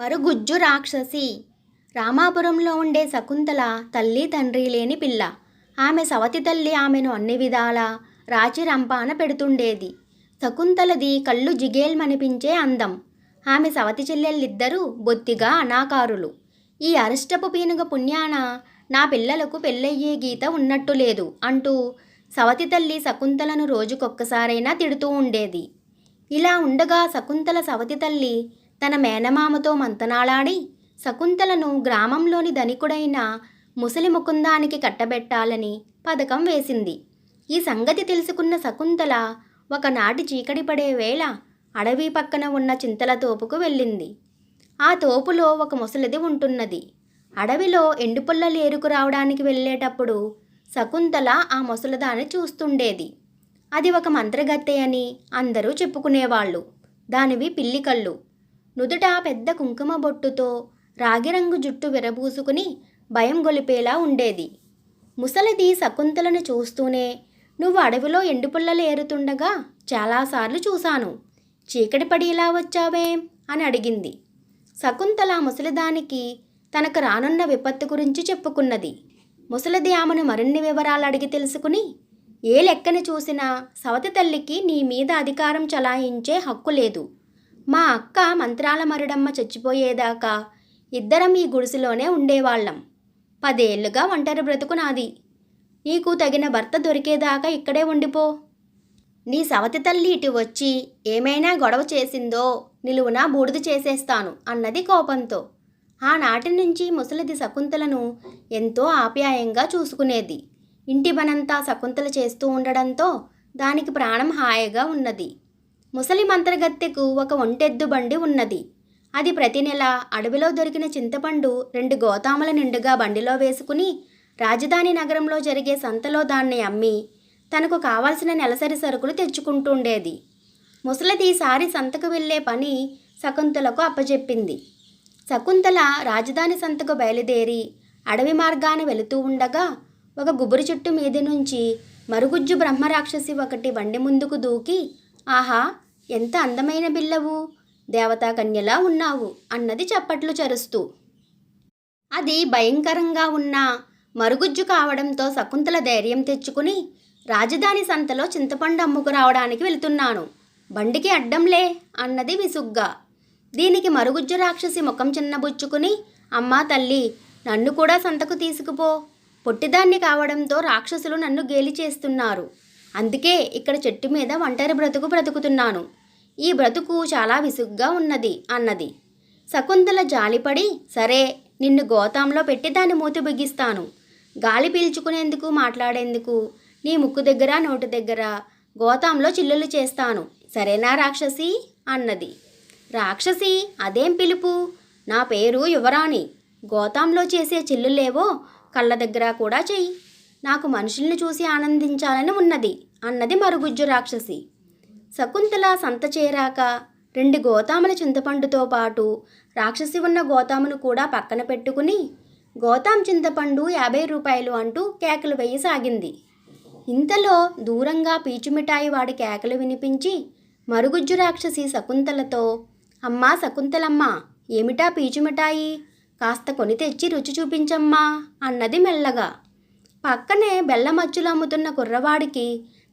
మరుగుజ్జు రాక్షసి. రామాపురంలో ఉండే శకుంతల తల్లి తండ్రి లేని పిల్ల. ఆమె సవతి తల్లి ఆమెను అన్ని విధాలా రాచిరంపాన పెడుతుండేది. శకుంతలది కళ్ళు జిగేల్మనిపించే అందం. ఆమె సవతి చెల్లెళ్ళిద్దరూ బొత్తిగా అనాకారులు. ఈ అరిష్టపు పీనుగ పుణ్యాన నా పిల్లలకు పెళ్ళయ్యే గీత ఉన్నట్టు లేదు అంటూ సవతి తల్లి శకుంతలను రోజుకొక్కసారైనా తిడుతూ ఉండేది. ఇలా ఉండగా శకుంతల సవతి తల్లి తన మేనమామతో మంతనాలాడి శకుంతలను గ్రామంలోని ధనికుడైన ముసలి ముకుందానికి కట్టబెట్టాలని పథకం వేసింది. ఈ సంగతి తెలుసుకున్న శకుంతల ఒకనాటి చీకటి పడే వేళ అడవి పక్కన ఉన్న చింతల తోపుకు వెళ్ళింది. ఆ తోపులో ఒక ముసలిది ఉంటున్నది. అడవిలో ఎండుపుల్లలు ఏరుకు రావడానికి వెళ్ళేటప్పుడు శకుంతల ఆ ముసలిదాన్ని చూస్తుండేది. అది ఒక మంత్రగత్తె అని అందరూ చెప్పుకునేవాళ్ళు. దానివి పిల్లికళ్ళు. నుదుట పెద్ద కుంకుమ బొట్టుతో రాగిరంగు జుట్టు విరబూసుకుని భయం గొలిపేలా ఉండేది. ముసలిది శకుంతలను చూస్తూనే నువ్వు అడవిలో ఎండుపుల్లలు ఏరుతుండగా చాలాసార్లు చూశాను. చీకటి పడి ఇలా వచ్చావేం అని అడిగింది. శకుంతల ముసలిదానికి తనకు రానున్న విపత్తు గురించి చెప్పుకున్నది. ముసలిది ఆమెను మరిన్ని వివరాలు అడిగి తెలుసుకుని ఏ లెక్కన చూసినా సవతి తల్లికి నీ మీద అధికారం చలాయించే హక్కు లేదు. మా అక్క మంత్రాల మరుడమ్మ చచ్చిపోయేదాకా ఇద్దరం ఈ గుడిసెలోనే ఉండేవాళ్ళం. పదేళ్ళుగా ఒంటరి బ్రతుకు నాది. నీకు తగిన భర్త దొరికేదాకా ఇక్కడే ఉండిపో. నీ సవతి తల్లి ఇటు వచ్చి ఏమైనా గొడవ చేసిందో నిలువునా బూడిద చేసేస్తాను అన్నది కోపంతో ఆనాటి నుంచి ముసలిది శకుంతలను ఎంతో ఆప్యాయంగా చూసుకునేది. ఇంటి పనంతా శకుంతల చేస్తూ ఉండడంతో దానికి ప్రాణం హాయిగా ఉన్నది. ముసలి మంత్రగత్తెకు ఒక ఒంటెద్దు బండి ఉన్నది. అది ప్రతి నెల అడవిలో దొరికిన చింతపండు రెండు గోతాముల నిండుగా బండిలో వేసుకుని రాజధాని నగరంలో జరిగే సంతలో దాన్ని అమ్మి తనకు కావాల్సిన నెలసరి సరుకులు తెచ్చుకుంటుండేది. ముసలిది సారి సంతకు వెళ్ళే పని శకుంతలకు అప్పజెప్పింది. శకుంతల రాజధాని సంతకు బయలుదేరి అడవి మార్గాన్ని వెళుతూ ఉండగా ఒక గుబురు చెట్టు మీద నుంచి మరుగుజ్జు బ్రహ్మరాక్షసి ఒకటి బండి ముందుకు దూకి ఆహా ఎంత అందమైన బిల్లవు. దేవతా కన్యలా ఉన్నావు అన్నది చప్పట్లు చరుస్తూ. అది భయంకరంగా ఉన్న మరుగుజ్జు కావడంతో శకుంతల ధైర్యం తెచ్చుకుని రాజధాని సంతలో చింతపండు అమ్ముకు రావడానికి వెళ్తున్నాను. బండికి అడ్డంలే అన్నది విసుగ్గా. దీనికి మరుగుజ్జు రాక్షసి ముఖం చిన్నబుచ్చుకుని అమ్మా తల్లి నన్ను కూడా సంతకు తీసుకుపో. పొట్టిదాన్ని కావడంతో రాక్షసులు నన్ను గేలి చేస్తున్నారు. అందుకే ఇక్కడ చెట్టు మీద ఒంటరి బ్రతుకు బ్రతుకుతున్నాను. ఈ బ్రతుకు చాలా విసుగ్గా ఉన్నది అన్నది. శకుంతల జాలిపడి సరే నిన్ను గోతాంలో పెట్టి దాన్ని మూతి బిగిస్తాను. గాలి పీల్చుకునేందుకు మాట్లాడేందుకు నీ ముక్కు దగ్గర నోటి దగ్గర గోతాంలో చిల్లులు చేస్తాను. సరేనా రాక్షసి? అన్నది. రాక్షసి అదేం పిలుపు? నా పేరు యువరాణి. గోతాంలో చేసే చిల్లులేవో కళ్ళ దగ్గర కూడా చెయ్యి. నాకు మనుషుల్ని చూసి ఆనందించాలని ఉన్నది అన్నది మరుగుజ్జు రాక్షసి. శకుంతల సంత చేరాక రెండు గోతాముల చింతపండుతో పాటు రాక్షసి ఉన్న గోతామును కూడా పక్కన పెట్టుకుని గోతాం చింతపండు యాభై రూపాయలు అంటూ కేకలు వేయసాగింది ఇంతలో దూరంగా పీచుమిఠాయి వాడి కేకలు వినిపించి మరుగుజ్జు రాక్షసి శకుంతలతో అమ్మా శకుంతలమ్మ ఏమిటా పీచుమిఠాయి? కాస్త కొని తెచ్చి రుచి చూపించమ్మా అన్నది మెల్లగా. పక్కనే బెల్లమచ్చులు అమ్ముతున్న కుర్రవాడికి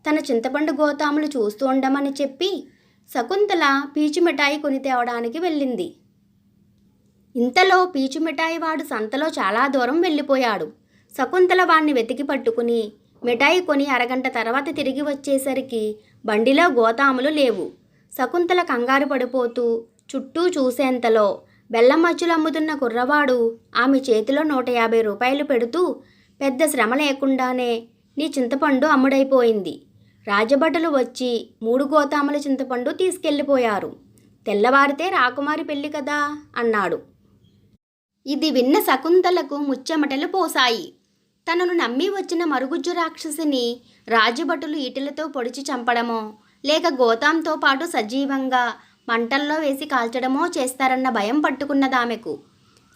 తన చింతపండు గోతాములు చూస్తూ ఉండమని చెప్పి శకుంతల పీచు మిఠాయి కొని తేవడానికి వెళ్ళింది. ఇంతలో పీచు మిఠాయి వాడు సంతలో చాలా దూరం వెళ్ళిపోయాడు. శకుంతల వాణ్ణి వెతికి పట్టుకుని మిఠాయి కొని అరగంట తర్వాత తిరిగి వచ్చేసరికి బండిలో గోతాములు లేవు. శకుంతల కంగారు పడిపోతూ చుట్టూ చూసేంతలో బెల్లం మచ్చులు అమ్ముతున్న కుర్రవాడు ఆమె చేతిలో నూట యాభై రూపాయలు పెడుతూ పెద్ద శ్రమ లేకుండానే నీ చింతపండు అమ్ముడైపోయింది. రాజభటులు వచ్చి మూడు గోతాముల చింతపండు తీసుకెళ్ళిపోయారు. తెల్లవారితే రాకుమారి పెళ్ళి కదా అన్నాడు. ఇది విన్న శకుంతలకు ముచ్చెమటలు పోసాయి. తనను నమ్మి వచ్చిన మరుగుజ్జు రాక్షసిని రాజభటులు ఈటెలతో పొడిచి చంపడమో లేక గోతాంతో పాటు సజీవంగా మంటల్లో వేసి కాల్చడమో చేస్తారన్న భయం పట్టుకున్నదామెకు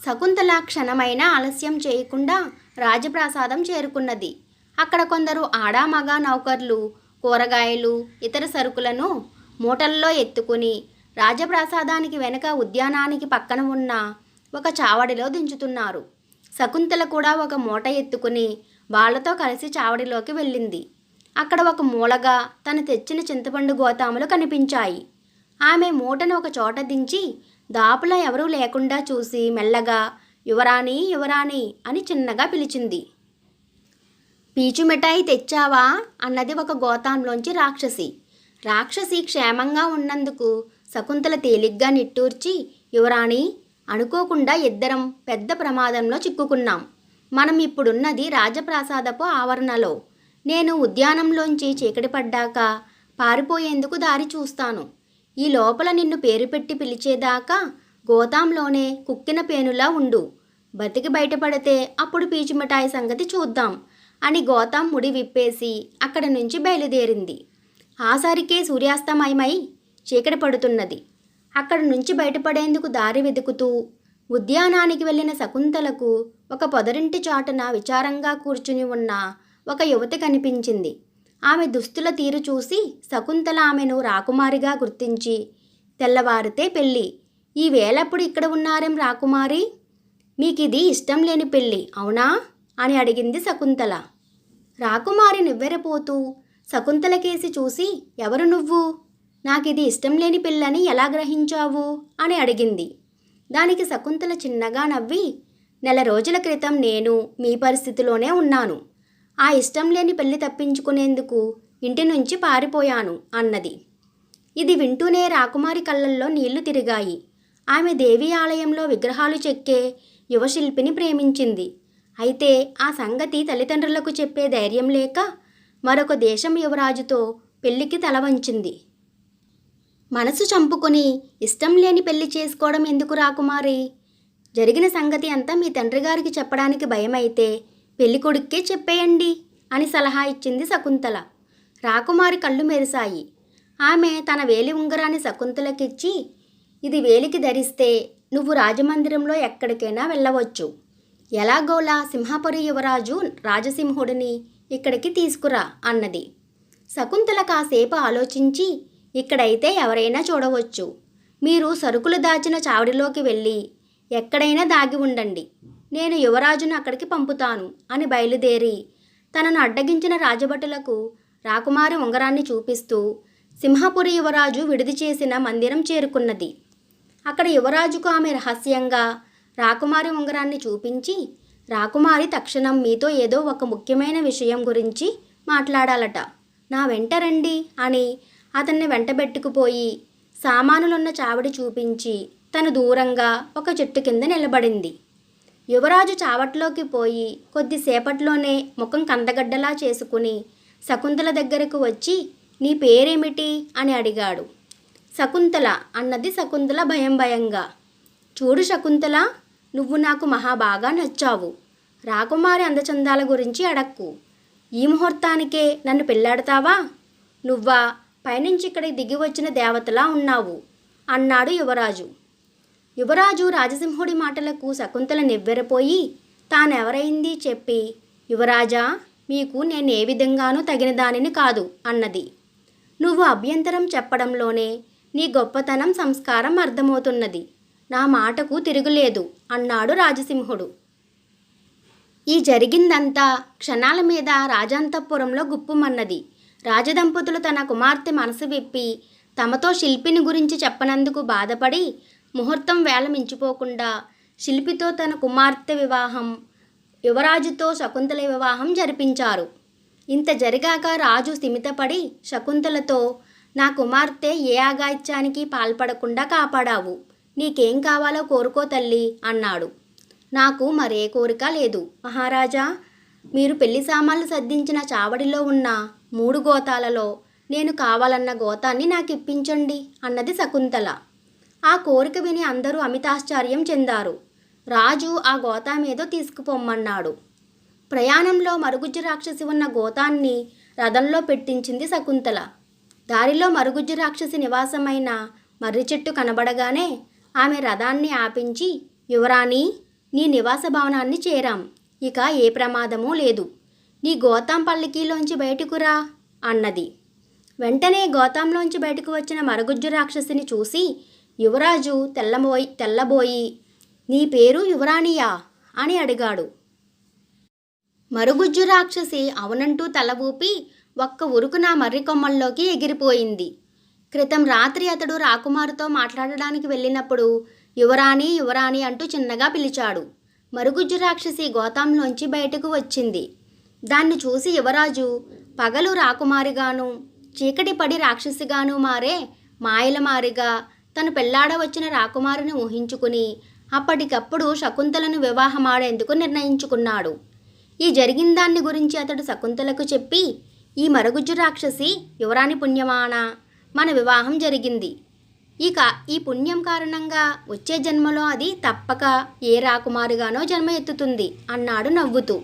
శకుంతల క్షణమైనా ఆలస్యం చేయకుండా రాజప్రాసాదం చేరుకున్నది. అక్కడ కొందరు ఆడామగ నౌకర్లు కూరగాయలు ఇతర సరుకులను మూటల్లో ఎత్తుకుని రాజప్రాసాదానికి వెనుక ఉద్యానానికి పక్కన ఉన్న ఒక చావడిలో దించుతున్నారు. శకుంతల కూడా ఒక మూట ఎత్తుకుని వాళ్ళతో కలిసి చావడిలోకి వెళ్ళింది. అక్కడ ఒక మూలగా తను తెచ్చిన చింతపండు గోతాములు కనిపించాయి. ఆమె మూటను ఒక చోట దించి దాపులా ఎవరూ లేకుండా చూసి మెల్లగా యువరాణి యువరాణి అని చిన్నగా పిలిచింది. పీచు మిఠాయి తెచ్చావా? అన్నది ఒక గోతాంలోంచి రాక్షసి. రాక్షసి క్షేమంగా ఉన్నందుకు శకుంతల తేలిగ్గా నిట్టూర్చి యువరాణి అనుకోకుండా ఇద్దరం పెద్ద ప్రమాదంలో చిక్కుకున్నాం. మనం ఇప్పుడున్నది రాజప్రాసాదపు ఆవరణలో. నేను ఉద్యానంలోంచి చీకటి పడ్డాక పారిపోయేందుకు దారి చూస్తాను. ఈ లోపల నిన్ను పేరు పెట్టి పిలిచేదాకా గోతాంలోనే కుక్కిన పేనులా ఉండు. బతికి బయటపడితే అప్పుడు పీచు మిఠాయి సంగతి చూద్దాం అని గోతాం ముడి విప్పేసి అక్కడి నుంచి బయలుదేరింది. ఆసరికే సూర్యాస్తమయమై చీకటి పడుతున్నది. అక్కడి నుంచి బయటపడేందుకు దారి వెతుకుతూ ఉద్యానానికి వెళ్ళిన శకుంతలకు ఒక పొదరింటి చాటున విచారంగా కూర్చుని ఉన్న ఒక యువతి కనిపించింది. ఆమె దుస్తుల తీరు చూసి శకుంతల ఆమెను రాకుమారిగా గుర్తించి తెల్లవారితే పెళ్ళి. ఈ వేలప్పుడు ఇక్కడ ఉన్నారేం రాకుమారి? మీకిది ఇష్టం లేని పెళ్ళి అవునా అని అడిగింది శకుంతల. రాకుమారి నివ్వెరపోతూ శకుంతలకేసి చూసి ఎవరు నువ్వు? నాకిది ఇష్టం లేని పెళ్ళని ఎలా గ్రహించావు అని అడిగింది. దానికి శకుంతల చిన్నగా నవ్వి నెల రోజుల క్రితం నేను మీ పరిస్థితిలోనే ఉన్నాను. ఆ ఇష్టం లేని పెళ్ళి తప్పించుకునేందుకు ఇంటి నుంచి పారిపోయాను అన్నది. ఇది వింటూనే రాకుమారి కళ్ళల్లో నీళ్ళు తిరిగాయి. ఆమె దేవి ఆలయంలో విగ్రహాలు చెక్కే యువశిల్పిని ప్రేమించింది. అయితే ఆ సంగతి తల్లిదండ్రులకు చెప్పే ధైర్యం లేక మరొక దేశం యువరాజుతో పెళ్ళికి తల వంచింది. మనసు చంపుకొని ఇష్టం లేని పెళ్ళి చేసుకోవడం ఎందుకు రాకుమారి? జరిగిన సంగతి అంతా మీ తండ్రి గారికి చెప్పడానికి భయమైతే పెళ్ళికొడుక్కే చెప్పేయండి అని సలహా ఇచ్చింది శకుంతల. రాకుమారి కళ్ళు మెరిశాయి. ఆమె తన వేలి ఉంగరాన్ని శకుంతలకిచ్చి ఇది వేలికి ధరిస్తే నువ్వు రాజమందిరంలో ఎక్కడికైనా వెళ్ళవచ్చు. ఎలాగోలా సింహపురి యువరాజు రాజసింహుడిని ఇక్కడికి తీసుకురా అన్నది. శకుంతల కాసేపు ఆలోచించి ఇక్కడైతే ఎవరైనా చూడవచ్చు. మీరు సరుకులు దాచిన చావడిలోకి వెళ్ళి ఎక్కడైనా దాగి ఉండండి. నేను యువరాజును అక్కడికి పంపుతాను అని బయలుదేరి తనను అడ్డగించిన రాజభటులకు రాకుమారి ఉంగరాన్ని చూపిస్తూ సింహపురి యువరాజు విడిది చేసిన మందిరం చేరుకున్నది. అక్కడ యువరాజుకు ఆమె రహస్యంగా రాకుమారి ఉంగరాన్ని చూపించి రాకుమారి తక్షణం మీతో ఏదో ఒక ముఖ్యమైన విషయం గురించి మాట్లాడాలట. నా వెంట రండి అని అతన్ని వెంటబెట్టుకుపోయి సామానులున్న చావడి చూపించి తను దూరంగా ఒక చెట్టు కింద నిలబడింది. యువరాజు చావట్లోకి పోయి కొద్దిసేపట్లోనే ముఖం కందగడ్డలా చేసుకుని శకుంతల దగ్గరకు వచ్చి నీ పేరేమిటి అని అడిగాడు. శకుంతల అన్నది శకుంతల భయం భయంగా. చూడు శకుంతల నువ్వు నాకు మహా బాగా నచ్చావు. రాకుమారి అందచందాల గురించి అడక్కు. ఈ ముహూర్తానికే నన్ను పెళ్ళాడతావా? నువ్వా? పైనుంచి ఇక్కడికి దిగి వచ్చిన దేవతలా ఉన్నావు అన్నాడు యువరాజు. యువరాజు రాజసింహుడి మాటలకు శకుంతల నివ్వెరపోయి తానెవరైంది చెప్పి? యువరాజా మీకు నేను ఏ విధంగానూ తగిన దానిని కాదు అన్నది. నువ్వు అభ్యంతరం చెప్పడంలోనే నీ గొప్పతనం సంస్కారం అర్థమవుతున్నది. నా మాటకు తిరుగులేదు అన్నాడు రాజసింహుడు. ఈ జరిగిందంతా క్షణాల మీద రాజాంతపురంలో గుప్పుమన్నది. రాజదంపతులు తన కుమార్తె మనసు విప్పి తమతో శిల్పిని గురించి చెప్పనందుకు బాధపడి ముహూర్తం వేళ మించిపోకుండా శిల్పితో తన కుమార్తె వివాహం యువరాజుతో శకుంతల వివాహం జరిపించారు. ఇంత జరిగాక రాజు స్థిమితపడి శకుంతలతో నా కుమార్తె ఏ ఆగాయిత్యానికి పాల్పడకుండా కాపాడావు నీకేం కావాలో కోరుకో తల్లి అన్నాడు. నాకు మరే కోరిక లేదు. మహారాజా మీరు పెళ్ళి సామాన్లు సర్దించిన చావడిలో ఉన్న మూడు గోతాలలో నేను కావాలన్న గోతాన్ని నాకు ఇప్పించండి అన్నది శకుంతల. ఆ కోరిక విని అందరూ అమితాశ్చర్యం చెందారు. రాజు ఆ గోతామేదో తీసుకుపోమ్మన్నాడు. ప్రయాణంలో మరుగుజ్జు రాక్షసి ఉన్న గోతాన్ని రథంలో పెట్టించింది శకుంతల. దారిలో మరుగుజ్జు రాక్షసి నివాసమైన మర్రి చెట్టు కనబడగానే ఆమె రథాన్ని ఆపించి యువరాణి నీ నివాస భవనాన్ని చేరాం. ఇక ఏ ప్రమాదమూ లేదు. నీ గోతాం పల్లకీలోంచి బయటకు రా అన్నది. వెంటనే గోతంలోంచి బయటకు వచ్చిన మరుగుజ్జు రాక్షసిని చూసి యువరాజు తెల్లబోయి తెల్లబోయి నీ పేరు యువరాణియా అని అడిగాడు. మరుగుజ్జు రాక్షసి అవునంటూ తల ఊపి ఒక్క ఉరుకున మర్రి కొమ్మల్లోకి ఎగిరిపోయింది. క్రితం రాత్రి అతడు రాకుమారుతో మాట్లాడడానికి వెళ్ళినప్పుడు యువరాణి యువరాణి అంటూ చిన్నగా పిలిచాడు. మరుగుజ్జు రాక్షసి గోతాంలోంచి బయటకు వచ్చింది. దాన్ని చూసి యువరాజు పగలు రాకుమారిగాను చీకటి పడి రాక్షసిగాను మారే మాయల మారిగా తను పెళ్ళాడ వచ్చిన రాకుమారిని ఊహించుకుని అప్పటికప్పుడు శకుంతలను వివాహమాడేందుకు నిర్ణయించుకున్నాడు. ఈ జరిగిన దాన్ని గురించి అతడు శకుంతలకు చెప్పి ఈ మరుగుజ్జు రాక్షసి యువరాణి పుణ్యమాన? మన వివాహం జరిగింది. ఈ ఈ పుణ్యం కారణంగా వచ్చే జన్మలో అది తప్పక ఏ రాకుమారుగానో జన్మ ఎత్తుతుంది అన్నాడు నవ్వుతూ.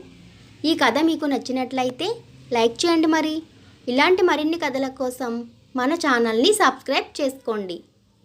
ఈ కథ మీకు నచ్చినట్లయితే లైక్ చేయండి మరి. ఇలాంటి మరిన్ని కథల కోసం మన ఛానల్ని సబ్స్క్రైబ్ చేసుకోండి.